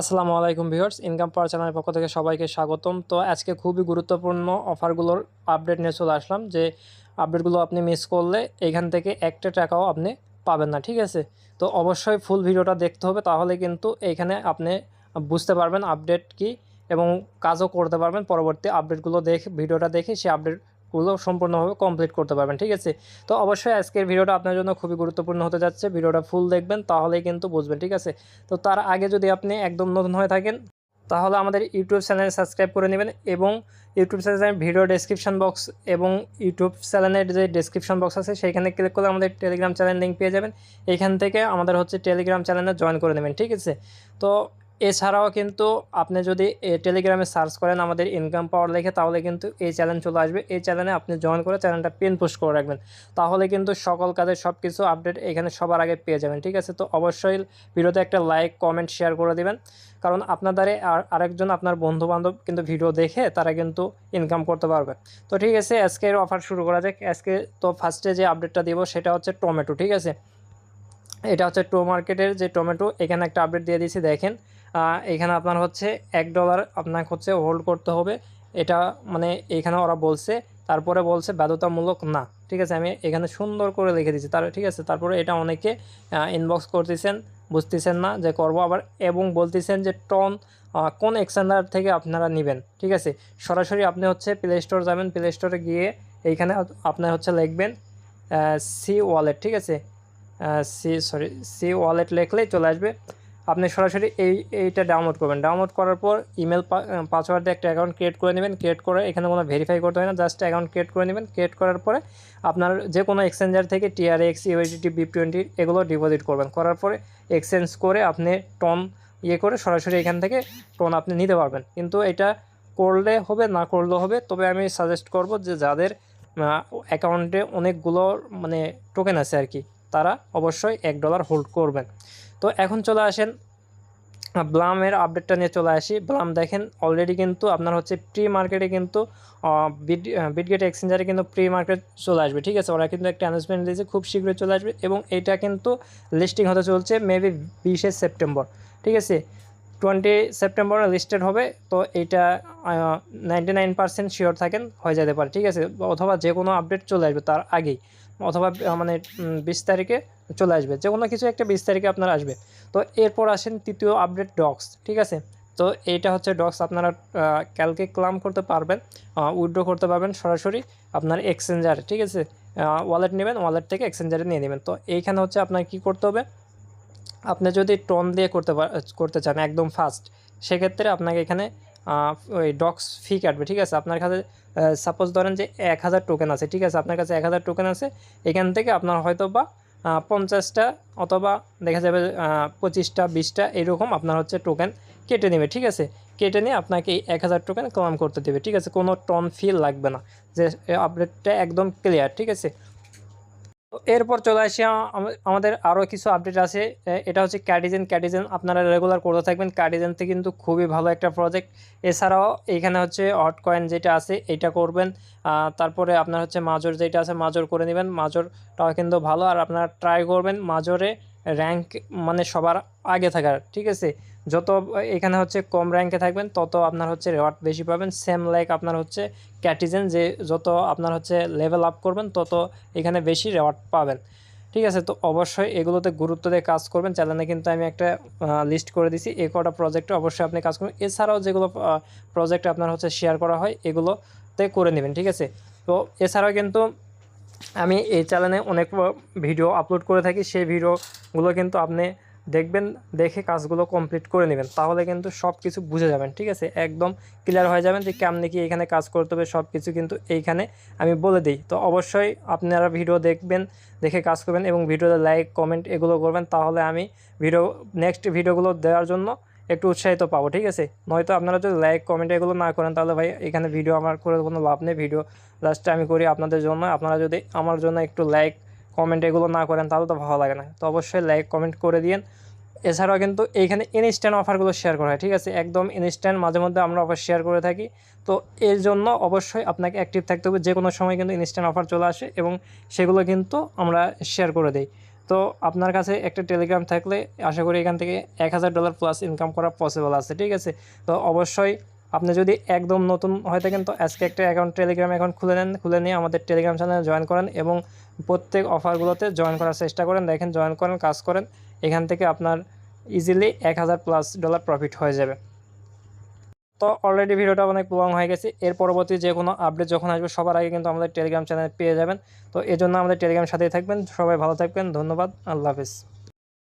আসসালামু আলাইকুম viewers income পাওয়ার চ্যানেলের পক্ষ থেকে সবাইকে স্বাগতম। তো আজকে খুবই গুরুত্বপূর্ণ অফারগুলোর আপডেট নিয়ে চলে আসলাম, যে আপডেটগুলো আপনি মিস করলে এখান থেকে একটা টাকাও আপনি পাবেন না, ঠিক আছে? তো অবশ্যই ফুল ভিডিওটা দেখতে হবে, তাহলে কিন্তু এইখানে আপনি বুঝতে পারবেন আপডেট কি এবং কাজও করতে পারবেন। পরবর্তী আপডেটগুলো দেখে, ভিডিওটা দেখে সেই আপডেটগুলো সম্পূর্ণভাবে কমপ্লিট করতে পারবেন, ঠিক আছে? তো অবশ্যই আজকের ভিডিওটা আপনার জন্য খুবই গুরুত্বপূর্ণ হতে যাচ্ছে। ভিডিওটা ফুল দেখবেন, তাহলেই কিন্তু বুঝবেন, ঠিক আছে? তো তার আগে যদি আপনি একদম নতুন হয়ে থাকেন, তাহলে আমাদের ইউটিউব চ্যানেল সাবস্ক্রাইব করে নেবেন এবং ইউটিউব চ্যানেলের ভিডিও ডেসক্রিপশন বক্স এবং ইউটিউব চ্যানেলের যে ডেসক্রিপশন বক্স আছে, সেইখানে ক্লিক করলে আমাদের টেলিগ্রাম চ্যানেল লিঙ্ক পেয়ে যাবেন। এখান থেকে আমাদের হচ্ছে টেলিগ্রাম চ্যানেলে জয়েন করে নেবেন, ঠিক আছে? তো এছাড়াও কিন্তু আপনি যদি টেলিগ্রামে সার্চ করেন আমাদের ইনকাম পাওয়ার লেখে, তাহলে কিন্তু এই চ্যানেল চলে আসবে। এই চ্যানেলে আপনি জয়েন করে চ্যানেলটা পিন পোস্ট করে রাখবেন। তাহলে কিন্তু সকল কাজের সব কিছু আপডেট এখানে সবার আগে পেয়ে যাবেন, ঠিক আছে? তো অবশ্যই ভিডিওতে একটা লাইক কমেন্ট শেয়ার করে দেবেন। কারণ আপনার দ্বারে আর, আরেকজন আপনার বন্ধু বান্ধব কিন্তু ভিডিও দেখে তারা কিন্তু ইনকাম করতে পারবে। তো ঠিক আছে আজকের অফার শুরু করা যাক। আজকে তো ফার্স্টে যে আপডেটটা দিব সেটা হচ্ছে টমেটো ঠিক আছে? এটা হচ্ছে টো মার্কেটের যে টমেটো এখানে একটা আপডেট দিয়ে দিয়েছি, দেখেন। এখানে আপনার হচ্ছে এক ডলার আপনাকে হচ্ছে হোল্ড করতে হবে। এটা মানে এখানে ওরা বলছে, তারপরে বলছে বাধ্যতামূলক না। ঠিক আছে, আমি এখানে সুন্দর করে লিখে দিচ্ছি তার, ঠিক আছে, তারপরে এটা অনেকে ইনবক্স করতেছেন, বুঝতেছেন না যে করব আবার, এবং বলতেছেন যে টন কোন এক্সচেঞ্জার থেকে আপনারা নেবেন। ঠিক আছে, সরাসরি আপনি হচ্ছে প্লে স্টোর যাবেন প্লে স্টোরে গিয়ে এইখানে আপনার হচ্ছে লিখবেন সি ওয়ালেট ঠিক আছে? সি সরি সি ওয়ালেট লিখলেই চলে আসবে। আপনি সরাসরি এই, এইটা ডাউনলোড করবেন। ডাউনলোড করার পর ইমেল পাসওয়ার্ড একটা অ্যাকাউন্ট ক্রিয়েট করে নেবেন। ক্রিয়েট করে এখানে কোনো ভেরিফাই করতে হয় না জাস্ট অ্যাকাউন্ট ক্রিয়েট করে নেবেন। ক্রিয়েট করার পরে আপনার যে কোনো এক্সচেঞ্জার থেকে টিআরএক্স ইউএসডিটি বি টোয়েন্টি এগুলো ডিপোজিট করবেন। করার পরে এক্সচেঞ্জ করে আপনি টন ইয়ে করে সরাসরি এখান থেকে টোন আপনি নিতে পারবেন। কিন্তু এটা করলে হবে, না করলেও হবে, তবে আমি সাজেস্ট করব যে যাদের অ্যাকাউন্টে অনেকগুলো মানে টোকেন আছে আর কি, তারা অবশ্যই এক ডলার হোল্ড করবেন। তো এখন চলে আসেন ব্লামের আপডেটটা নিয়ে চলে আসি। ব্লাম দেখেন অলরেডি কিন্তু আপনার হচ্ছে প্রি মার্কেটে কিন্তু বিড বিডগেট এক্সচেঞ্জারে কিন্তু প্রি মার্কেট চলে আসবে, ঠিক আছে? ওরা কিন্তু একটা অ্যানাউন্সমেন্ট দিয়েছে, খুব শীঘ্রই চলে আসবে এবং এটা কিন্তু লিস্টিং হতে চলছে মেবি বিশে সেপ্টেম্বর, ঠিক আছে? টোয়েন্টি সেপ্টেম্বর লিস্টেড হবে, তো এইটা নাইনটি নাইন পার্সেন্ট শিওর থাকেন, হয়ে যেতে পারে, ঠিক আছে? অথবা যে কোনো আপডেট চলে আসবে তার আগেই। অথবা মানে বিশ তারিখে চলে আসবে। যে কোনো কিছু একটা বিশ তারিখে আপনার আসবে। তো এরপর আসেন তৃতীয় আপডেট ডক্স ঠিক আছে? তো এইটা হচ্ছে ডক্স আপনারা কালকে ক্লাম করতে পারবেন উইড্রো করতে পারবেন সরাসরি আপনার এক্সচেঞ্জারে ঠিক আছে? ওয়ালেট নেবেন ওয়ালেট থেকে এক্সচেঞ্জারে নিয়ে নেবেন। তো এইখানে হচ্ছে আপনার কি করতে হবে? আপনি যদি টন দিয়ে করতে করতে চান একদম ফাস্ট সেক্ষেত্রে আপনাকে এখানে ওই ডক্স ফি কাটবে, ঠিক আছে? আপনার কাছে সাপোজ ধরেন যে এক হাজার টোকেন আছে, ঠিক আছে? আপনার কাছে এক হাজার টোকেন আছে, এখান থেকে আপনার হয়তো বা পঞ্চাশটা অথবা দেখা যাবে পঁচিশটা, বিশটা এরকম আপনার হচ্ছে টোকেন কেটে নেবে, ঠিক আছে? কেটে নিয়ে আপনাকে এক হাজার টোকেন ক্লাম করতে দেবে, ঠিক আছে? কোনো টন ফি লাগবে না, যে আপডেটটা একদম ক্লিয়ার ঠিক আছে? এরপর চলে আসি আমাদের আরও কিছু আপডেট আছে। এটা হচ্ছে ক্যাডিজেন ক্যাডিজেন আপনারা রেগুলার করতে থাকবেন। ক্যাডিজেনতে কিন্তু খুবই ভালো একটা প্রজেক্ট এছাড়াও এখানে হচ্ছে হট কয়েন যেটা আছে, এটা করবেন। তারপরে আপনার হচ্ছে মাজর যেটা আছে মাজর করে নেবেন। মাজরটাও কিন্তু ভালো। আর আপনারা ট্রাই করবেন মাজরে র্যাঙ্ক মানে সবার আগে থাকার, ঠিক আছে? যত এখানে হচ্ছে কম র্যাঙ্কে থাকবেন, তত আপনার হচ্ছে রেওয়ার্ড বেশি পাবেন। সেম লাইক আপনার হচ্ছে ক্যাটিজেন যে যত আপনার হচ্ছে লেভেল আপ করবেন, তত এখানে বেশি রেওয়ার্ড পাবেন। ঠিক আছে? তো অবশ্যই এগুলোতে গুরুত্ব দিয়ে কাজ করবেন। চ্যানেলে কিন্তু আমি একটা লিস্ট করে দিছি। এ কটা প্রজেক্টে অবশ্যই আপনি কাজ করবেন। এছাড়াও যেগুলো প্রজেক্ট আপনার হচ্ছে শেয়ার করা হয়, এগুলোতে করে নেবেন, ঠিক আছে? তো এছাড়াও কিন্তু আমি এই চ্যানেলে অনেক ভিডিও আপলোড করে থাকি। সেই ভিডিওগুলো কিন্তু আপনি দেখবেন, দেখে কাজগুলো কমপ্লিট করে নেবেন। তাহলে কিন্তু সব কিছু বুঝে যাবেন, ঠিক আছে? একদম ক্লিয়ার হয়ে যাবেন যে কেমনি কি এখানে কাজ করতে হবে সব কিছু কিন্তু এইখানে আমি বলে দিই। তো অবশ্যই আপনারা ভিডিও দেখবেন, দেখে কাজ করবেন এবং ভিডিওতে লাইক কমেন্ট এগুলো করবেন। তাহলে আমি ভিডিও নেক্সট ভিডিওগুলো দেওয়ার জন্য একটু উৎসাহিত পাবো, ঠিক আছে? নয়তো আপনারা যদি লাইক কমেন্ট এগুলো না করেন, তাহলে ভাই, এখানে ভিডিও আমার করে কোনো লাভ নেই ভিডিও লাস্টে আমি করি আপনাদের জন্য। আপনারা যদি আমার জন্য একটু লাইক কমেন্ট এগুলো না করেন, তাহলে তো ভালো লাগে না। তো অবশ্যই লাইক কমেন্ট করে দিন এছাড়াও কিন্তু এইখানে ইনস্ট্যান্ট অফারগুলো শেয়ার করা হয়, ঠিক আছে? একদম ইনস্ট্যান্ট মাঝে মধ্যে আমরা অফার শেয়ার করে থাকি। তো এর জন্য অবশ্যই আপনাকে অ্যাক্টিভ থাকতে হবে যে কোনো সময় কিন্তু ইনস্ট্যান্ট অফার চলে আসে এবং সেগুলো কিন্তু আমরা শেয়ার করে দেই। তো আপনার কাছে একটা টেলিগ্রাম থাকলে আশা করি এখান থেকে এক হাজার ডলার প্লাস ইনকাম করা পসিবল আছে, ঠিক আছে? তো অবশ্যই আপনি যদি একদম নতুন হয়ে থাকেন, তো আজকে একটা অ্যাকাউন্ট টেলিগ্রাম অ্যাকাউন্ট খুলে নেন, খুলে নিয়ে আমাদের টেলিগ্রাম চ্যানেলে জয়েন করেন এবং প্রত্যেক অফারগুলোতে জয়েন করার চেষ্টা করেন। দেখেন জয়েন করেন, কাজ করেন, এখান থেকে আপনার ইজিলি এক হাজার প্লাস ডলার প্রফিট হয়ে যাবে। তো অলরেডি ভিডিওটা অনেক লং হয়ে গেছে। এর পরবর্তী যে কোনো আপডেট যখন আসবে, সবার আগে কিন্তু আমাদের টেলিগ্রাম চ্যানেল পেয়ে যাবেন। তো এজন্য আমাদের টেলিগ্রাম সাথেই থাকবেন। সবাই ভালো থাকবেন। ধন্যবাদ। আল্লাহ হাফিজ।